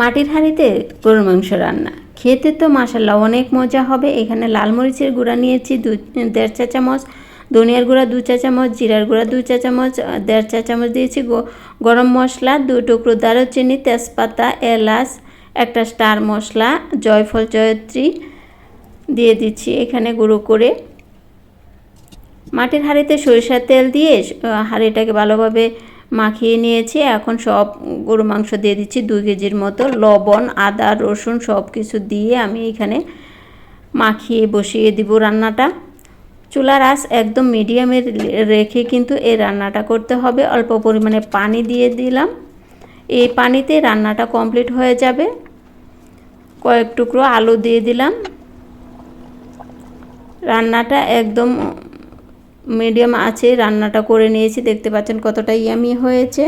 মাটির হাঁড়িতে গরুর মাংস রান্না। খেতে তো মাসাল্লাহ অনেক মজা হবে। এখানে লাল মরিচের গুঁড়া নিয়েছি, দু, দেড় চা চামচ ধনিয়ার গুঁড়া দু চা চামচ জিরার গুঁড়া দু চা চামচ দেড় চা চামচ দিয়েছি গরম মশলা, দু টুকরো দারুচিনি, তেজপাতা, এলাচ, একটা স্টার মশলা, জয়ফল জয়ত্রী দিয়ে দিচ্ছি এখানে গুঁড়ো করে। মাটির হাঁড়িতে সরিষার তেল দিয়ে হাঁড়িটাকে ভালোভাবে মাখিয়ে নিয়েছি। এখন সব গরু মাংস দিয়ে দিচ্ছি দুই কেজির মতো। লবণ, আদা, রসুন সব কিছু দিয়ে আমি এখানে মাখিয়ে বসিয়ে দিব রান্নাটা। চুলার আঁচ একদম মিডিয়ামে রেখে কিন্তু এই রান্নাটা করতে হবে। অল্প পরিমাণে পানি দিয়ে দিলাম। এই পানিতে রান্নাটা কমপ্লিট হয়ে যাবে। কয়েক টুকরো আলু দিয়ে দিলাম। রান্নাটা একদম মিডিয়াম আছে রান্নাটা করে নিয়েছি দেখতে পাচ্ছেন কতটা ইয়ামি হয়েছে।